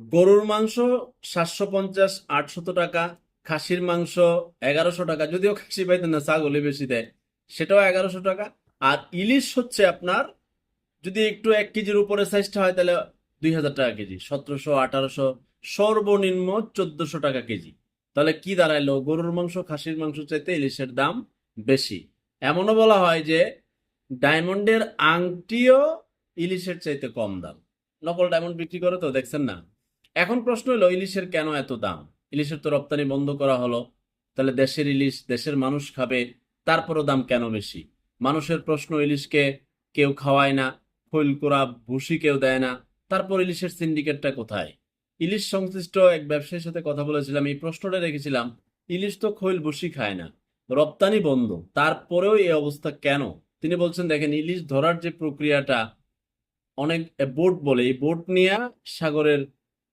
গরুর মাংস সাতশো পঞ্চাশ, আটশত টাকা, খাসির মাংস এগারোশো টাকা, যদিও খাসি পাইতেন না, ছাগলই বেশি দেয়, সেটাও এগারোশো টাকা। আর ইলিশ হচ্ছে আপনার, যদি একটু এক কেজির উপরে সাইজটা হয়, তাহলে দুই হাজার টাকা কেজি, সতেরোশো, আঠারোশো, সর্বনিম্ন চোদ্দশো টাকা কেজি। তাহলে কি দাঁড়াইলো? গরুর মাংস, খাসির মাংস চাইতে ইলিশের দাম বেশি। এমনও বলা হয় যে, ডায়মন্ডের আংটিও ইলিশের চাইতে কম দাম। নকল ডায়মন্ড বিক্রি করে তো, দেখছেন না? এখন প্রশ্ন হলো, ইলিশের কেন এত দাম? ইলিশের তো রপ্তানি বন্ধ করা হলো। তাহলে দেশের ইলিশ, দেশের মানুষ খাবে, তারপরও দাম কেন বেশি? মানুষের প্রশ্ন, ইলিশকে কেউ খাওয়ায় না খৈল কোরা ভুসি কেউ দেয় না, তারপর ইলিশের সিন্ডিকেটটা কোথায়? ইলিশ সংশ্লিষ্ট এক ব্যবসায়ীর সাথে কথা বলেছিলাম, এই প্রশ্নটা রেখেছিলাম, ইলিশ তো খৈল ভুসি খায় না, রপ্তানি বন্ধ, তারপরেও এই অবস্থা কেন? তিনি বলছেন, দেখেন, ইলিশ ধরার যে প্রক্রিয়াটা, অনেক বোট বলে, এই বোট নিয়ে সাগরের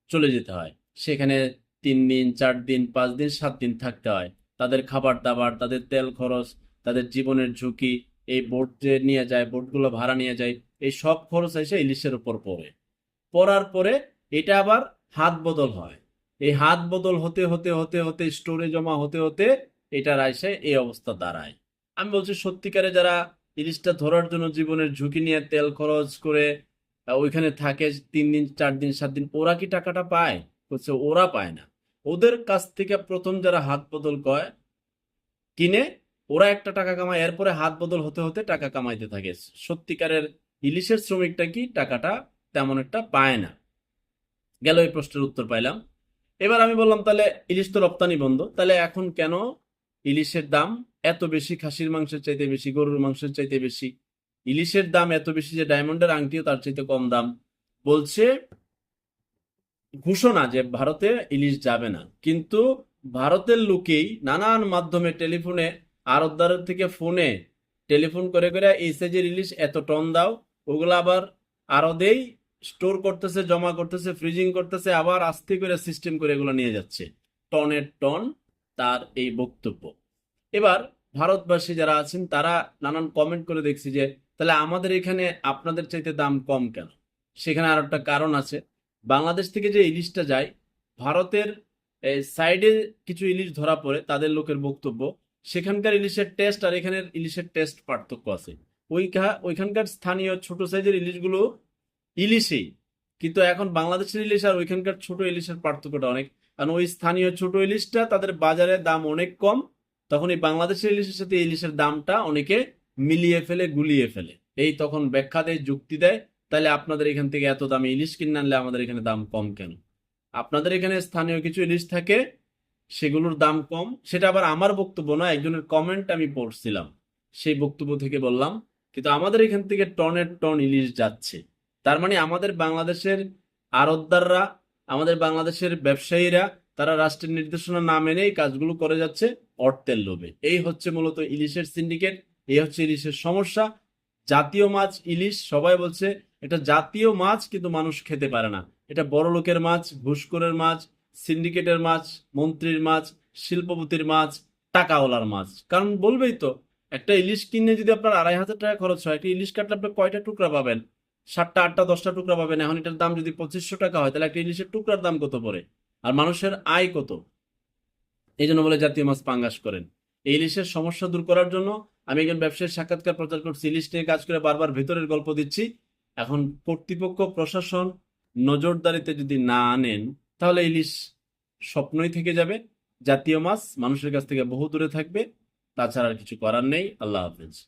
চলে যেতে হয়। সেখানে তিন দিন, চার দিন, পাঁচ দিন, সাত দিন থাকতে হয়। তাদের খাবার দাবার, তাদের তেল খরচ, তাদের জীবনের ঝুঁকি, এই বোট যে নিয়ে যায় বোটগুলো ভাড়া নিয়ে যায়, এই সব খরচ এসে ইলিশের উপর পড়ে। পড়ার পরে এটা আবার হাত বদল হয়। এই হাত বদল হতে হতে হতে হতে, স্টোরে জমা হতে হতে এটার আইসে এই অবস্থা দাঁড়ায়। আমি বলছি, সত্যিকারে যারা ইলিশটা ধরার জন্য জীবনের ঝুঁকি নিয়ে তেল খরচ করে ওইখানে থাকে তিন দিন, চার দিন, সাত দিন, ওরা কি টাকাটা পায়? বলছে, ওরা পায় না। ওদের কাছ থেকে প্রথম যারা হাত বদল কয় কিনে, ওরা একটা টাকা কামায়। এরপরে হাত বদল হতে হতে টাকা কামাইতে থাকে। সত্যিকারের ইলিশের শ্রমিকটা কি টাকাটা তেমন একটা পায় না। গেল এই প্রশ্নের উত্তর পাইলাম। এবার আমি বললাম, তাহলে ইলিশ তো রপ্তানি বন্ধ। তাহলে এখন কেন ইলিশের দাম এত বেশি, খাসির মাংসের চাইতে বেশি, গরুর মাংসের চাইতে বেশি? ইলিশের দাম এত বেশি যে ডায়মন্ডের আংটিও তার চাইতে কম দাম। বলছে, ঘোষণা যে ভারতে ইলিশ যাবে না। কিন্তু ভারতের লোকেই নানান মাধ্যমে টেলিফোনে আড়তদারের থেকে ফোনে টেলিফোন করে করে, এই সাইজের ইলিশ এত টন দাও, ওগুলো আবার আরও দেই স্টোর করতেছে, জমা করতেছে, ফ্রিজিং করতেছে, আবার আস্তে করে সিস্টেম করে এগুলো নিয়ে যাচ্ছে। টনের টন তার এই বক্তব্য। এবার ভারতবাসী যারা আছেন, তারা নানান কমেন্ট করে দেখছি যে তাহলে আমাদের এখানে আপনাদের চাইতে দাম কম কেন? সেখানে আর একটা কারণ আছে। বাংলাদেশ থেকে যে ইলিশটা যায়, ভারতের সাইডে কিছু ইলিশ ধরা পড়ে, তাদের লোকের বক্তব্য, সেখানকার ইলিশের টেস্ট আর এখানের ইলিশের টেস্ট পার্থক্য আছে। ওইখা- ওইখানকার স্থানীয় ছোট সাইজের ইলিশগুলো ইলিশেই, কিন্তু এখন বাংলাদেশের ইলিশ আর ওইখানকার ছোট ইলিশের পার্থক্যটা অনেক। কারণ ওই স্থানীয় ছোট ইলিশটা তাদের বাজারে দাম অনেক কম, তখন এই বাংলাদেশের ইলিশের সাথে ইলিশের দামটা অনেকে মিলিয়ে ফেলে, গুলিয়ে ফেলে। এই তখন ব্যাখ্যা দেয় যুক্তি দেয়, তাহলে আপনাদের এখান থেকে এত দামে ইলিশ কিনে আনলে আমাদের এখানে দাম কম কেন? আপনাদের এখানে স্থানীয় কিছু ইলিশ থাকে, সেগুলোর দাম কম। সেটা আবার আমার বক্তব্য না একজনের কমেন্ট আমি পড়ছিলাম। সেই বক্তব্য থেকে বললাম, কিন্তু আমাদের এখান থেকে টনের টন ইলিশ যাচ্ছে। তার মানে আমাদের বাংলাদেশের আড়তদাররা, আমাদের বাংলাদেশের ব্যবসায়ীরা, তারা রাষ্ট্রের নির্দেশনা না মেনে এই কাজগুলো করে যাচ্ছে অর্থের লোভে। এই হচ্ছে মূলত ইলিশের সিন্ডিকেট এই হচ্ছে ইলিশের সমস্যা। জাতীয় মাছ, ইলিশ, সবাই বলছে, এটা জাতীয় মাছ কিন্তু মানুষ খেতে পারে না। এটা বড় লোকের মাছ, ঘুষখোরের মাছ, সিন্ডিকেটের মাছ, মন্ত্রীর মাছ, শিল্পপতির মাছ, টাকাওয়ালার মাছ। কারণ বলবেই তো, একটা ইলিশ কিনে যদি আপনার আড়াই হাজার টাকা খরচ হয়, একটা ইলিশ কাটলে আপনি কয়টা টুকরা পাবেন? সাতটা, আটটা, দশটা টুকরা পাবেন। এখন এটার দাম যদি পঁচিশশো টাকা হয়, তাহলে একটা ইলিশের টুকরার দাম কত পড়ে? আর মানুষের আয় কত? এই জন্য বলে জাতীয় মাছ পাঙ্গাস করেন। এই ইলিশের সমস্যা দূর করার জন্য আমি একজন ব্যবসায়ীর সাক্ষাৎকার প্রচার করছি লিস্ট নিয়ে কাজ করে বারবার ভেতরের গল্প দিচ্ছি। এখন কর্তৃপক্ষ, প্রশাসন নজরদারিতে যদি না আনেন, তাহলে এই লিস্ট স্বপ্নই থেকে যাবে। জাতীয় মাছ মানুষের কাছ থেকে বহু দূরে থাকবে। তাছাড়া আর কিছু করার নেই। আল্লাহ হাফেজ।